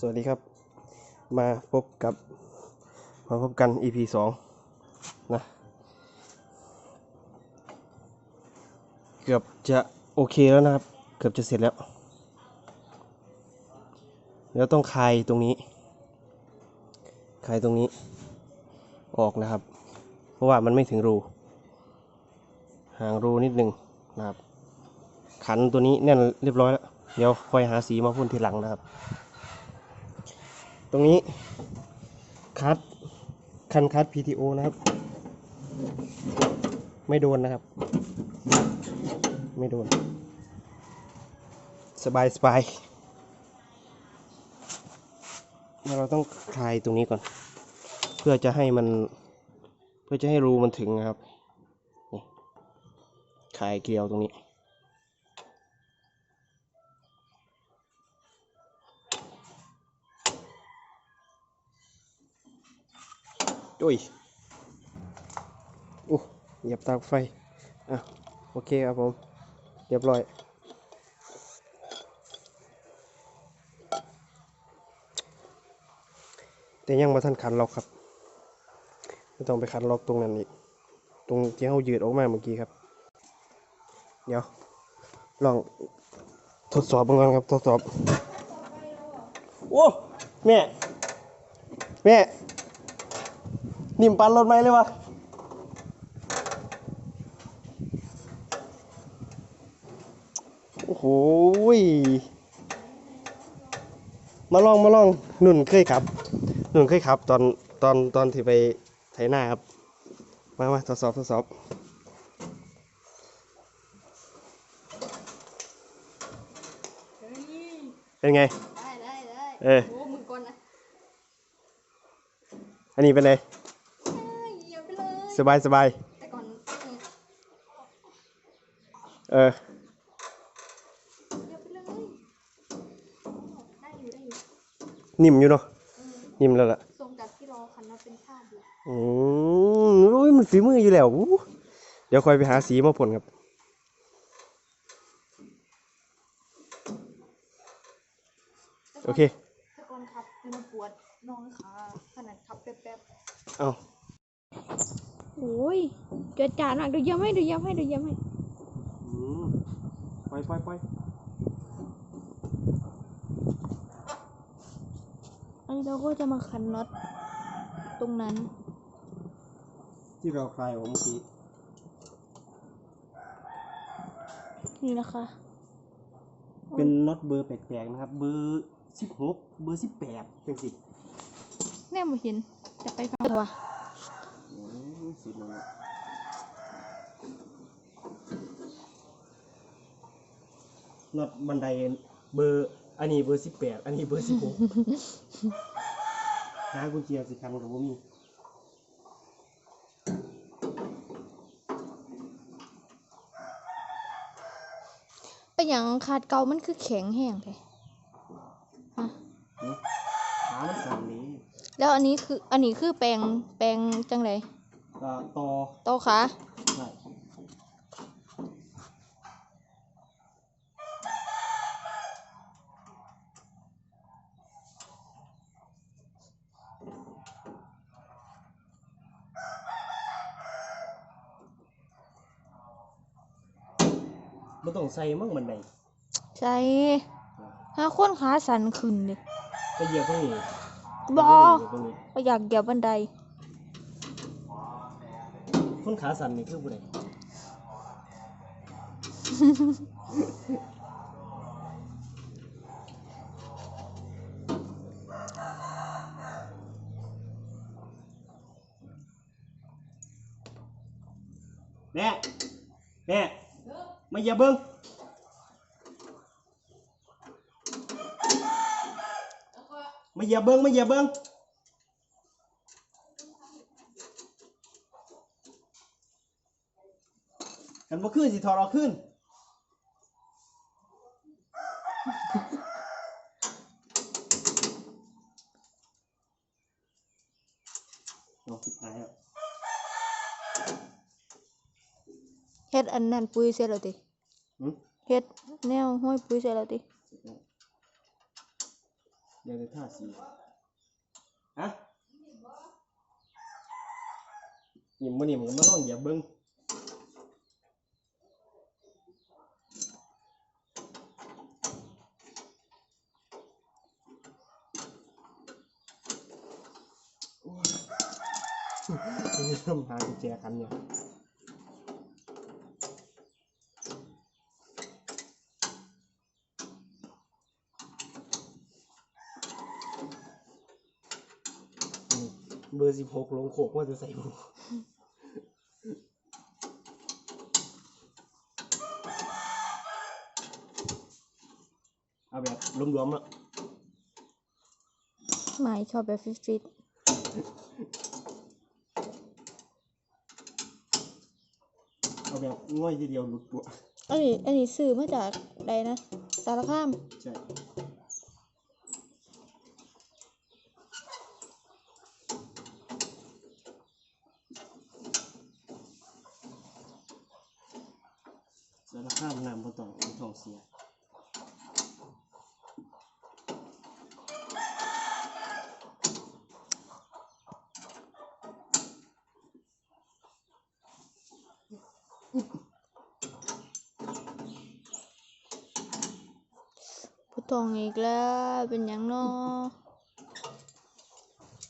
สวัสดีครับ มาพบกับ มาพบกัน EP สองนะ เกือบจะโอเคแล้วนะครับ เกือบจะเสร็จแล้ว แล้วต้องคลายตรงนี้ คลายตรงนี้ ออกนะครับ เพราะว่ามันไม่ถึงรู ห่างรูนิดหนึ่งนะครับ ขันตัวนี้แน่นเรียบร้อยแล้ว เดี๋ยวค่อยหาสีมาพ่นทีหลังนะครับ ตรงนี้คัดคันคัด PTO นะครับ ไม่โดนนะครับ ไม่โดน สบายสบายเราต้องคลายตรงนี้ก่อน เพื่อจะให้มัน เพื่อจะให้รูมันถึงนะครับนี่คลายเกลียวตรงนี้ อุ้ยอู้เหยียบตากไฟ อะ โอเคครับผม เรียบร้อยแต่ยังมาทันขันล็อกครับไม่ต้องไปขันล็อกตรงนั้นอีกตรงที่เขายืดออกมาเมื่อกี้ครับ เดี๋ยว ลองทดสอบกันก่อนครับทดสอบโอ้แม่ แม่ นิ่มปันรถไหมเลยวะโอ้โหยมาลองมาลองหนุ่นเคยขับหนุ่นเคยขับ ตอนตอนตอนที่ไปไถนาครับ มามาทดสอบทดสอบเฮ้ยเป็นไง ได้ได้ได้เออ โอ้มือก่อนนะ อันนี้เป็นไง สบายสบายแต่ก่อนเนี่ยเออเหยียบไปเลยได้อยู่ได้อยู่นิ่มอยู่เนาะนิ่มแล้วล่ะทรงจากที่รอคันว่าเป็นชาติอยู่อืมอุ้ยมันฝีมืออยู่แล้วอู้เดี๋ยวคอยไปหาสีมาพ่นครับโอเคแต่ก่อนขับมันปวดน้องขาขนาดขับแป๊บเอาๆโอ้ยเกิดจานมากเดี๋ยวเยี่ยมให้เดี๋ยวเยี่ยมให้เดี๋ยวเยี่ยมให้อืมปล่อยปล่อยปล่อยอันนี้เราก็จะมาขันน็อตตรงนั้น ที่เราคลายออกเมื่อกี้นี่นะคะ เป็นน็อตเบอร์แปลกๆนะครับ เบอร์สิบหกเบอร์สิบแปดเป็นสิแน่มาเห็นจะไปฟังว่ะ สิบนั่นแหละน็อตบันไดเบอร์ อันนี้เบอร์สิบแปดอันนี้เบอร์สิบหกหากุญแจสิคันกับผมมีเป็นอย่างขาดเกามันคือแข็งแห้งไปฮะขามันสั่นนี้แล้วอันนี้คืออันนี้คือแปลงแปลงจังไร ก็ต่อโตขาใช่ไม่ต้องใส่มั่งมันไหนใช่หาคนขาสั่นขึ้นดิก็เหยียบตรงนี้บอเหยียบตรงนี้ก็อยากเหยียบบันได คนขาสั่นนี่คือผู้ใดแม่แม่มาเหยียบเบิ้งมาเหยียบเบิ้งมาเหยียบเบิ้ง นบ่ขึ้นสิถอดออกขึ้นเอาสิบหายแล้วเฮ็ดอันนั้นปุ๋ยเสร็จแล้วติหืมเฮ็ดแนวห้อยปุ๋ยเสร็จแล้วติเดี๋ยวจะท่าสีฮะนิ่มบ่นิ่มก็มาลองเหยียบเบิ่งโอ้ยเริ่มหากุญแจกันเนี่ยเบอร์สิบหกลงโขกว่าจะใส่หูเอาแบบรวมๆอะไม่ชอบแบบฟิตเอ แบบง่อยทีเดียวหลุดตัวอันนี้อันนี้ซื้อมาจากใดนะ สารคาม ใช่สารค้ามนำบ่ต้องบ่ต้องเสีย ทองอีกแล้ว เป็นหยังเนาะ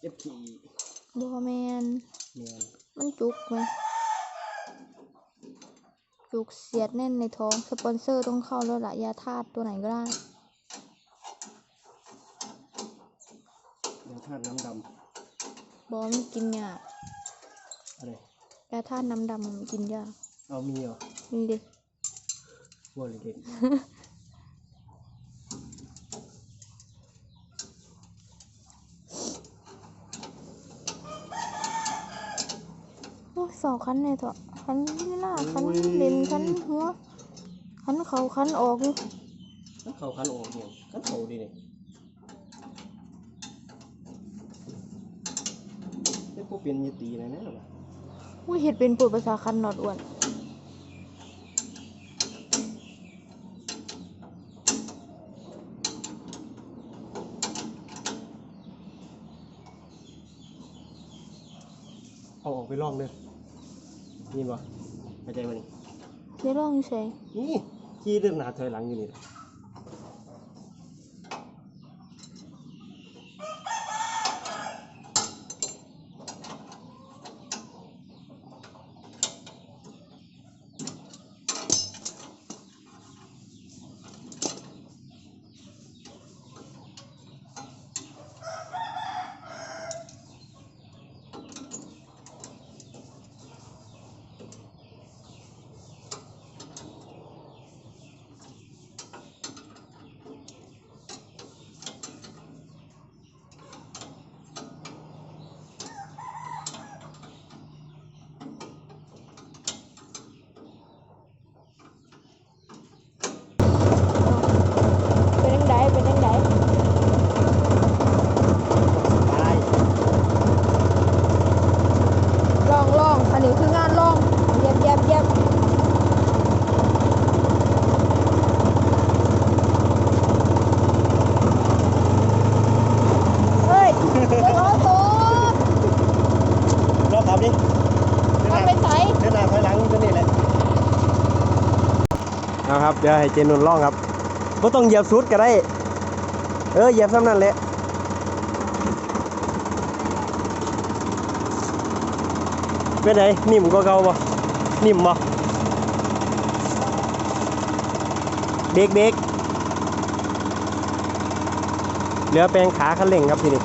เอฟขี่บ่แมนแมนมันจุกไหมจุกเสียดแน่นในท้อง สปอนเซอร์ต้องเข้าแล้วล่ะยาธาตุตัวไหนก็ได้ ยาธาตุน้ำดบอมันกินยากำอะไรยาธาตุน้ำดำมันกินยากเอามีเหรอ นี่ดิวัวเล็กโอ้ย สองคันเนี่ยเถอะคันนี่หน้าคันเลนคันหัวคันเขาคันออกอยู่ถ้าเขาคันออกเนี่ยคันเขาดีเนี่ยไม่พวกเป็นยตีนะนะวะอุ้ยเห็ดเป็นปวดภาษาคันหนอดอ้วนเอาออกไปลองเลย นี่บ่เข้าใจมั้ยเดี๋ยวลองใส่นี่ขี่เดินหน้าถอยหลังอยู่นี่ล่ะ เป็นยังไงเป็นยังไง ตาย ลองลองอันนี้คืองานลองเย็บเย็บเย็บเฮ้ยเฮ้ยโอ้โห ลองขับดิเดินห มัน น้า ไปใส่ เดินหน้าถอยหลังตัวนี้แหละเอา ครับเดี๋ยวให้เจนุนลองครับบ่ต้องเหยียบสุดก็ได้ เออเหยียบซ้ำนั่นแหละเป็นไงนิ่มกว่าเก่าบ่นิ่มบ่เบรกเบรกเหลือแปลงขาคันเร่งครับทีนี้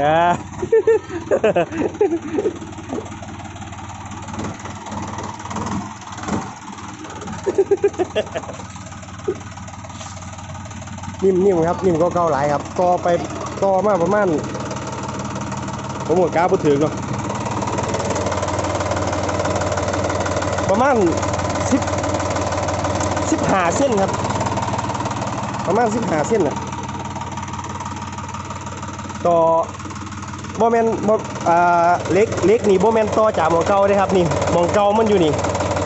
อ่านิ่มๆครับนิ่มก็เก่าหลายครับต่อไปต่อมาประมาณผมหมดก้าพูดถึงเนาะประมาณสิบสิบหาเส้นครับ ประมาณสิบหาเส้นนะต่อ บ่แม่นบอ่าเล็กเล็กนี่บ่แม่นต่อจากหมองเก่าเด้ครับนี่หมองเก่ามันอยู่นี่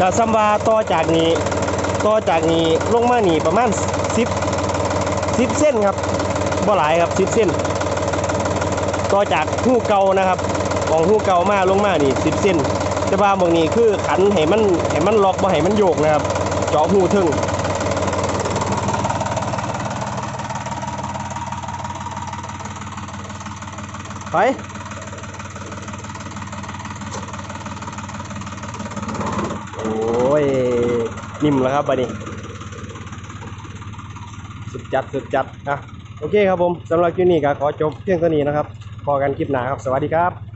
ก็ซ้ำว่าต่อจากนี้ต่อจากนี้ลงมานี่ประมาณ10 10เส้นครับบ่หลายครับ10เส้นต่อจากหูเก่านะครับของหูเก่ามาลงมานี่10เส้นแต่ว่าหมองนี้คือขันให้มันให้มันล็อกบ่ให้มันโยกนะครับเจาะหูถึง ไปโอ้ย นิ่มแล้วครับบัดนี้ สุดจัด สุดจัดอะโอเคครับผมสำหรับคลิปนี้ก็ขอจบเพียงเท่านี้นะครับพอกันคลิปหน้าครับ สวัสดีครับ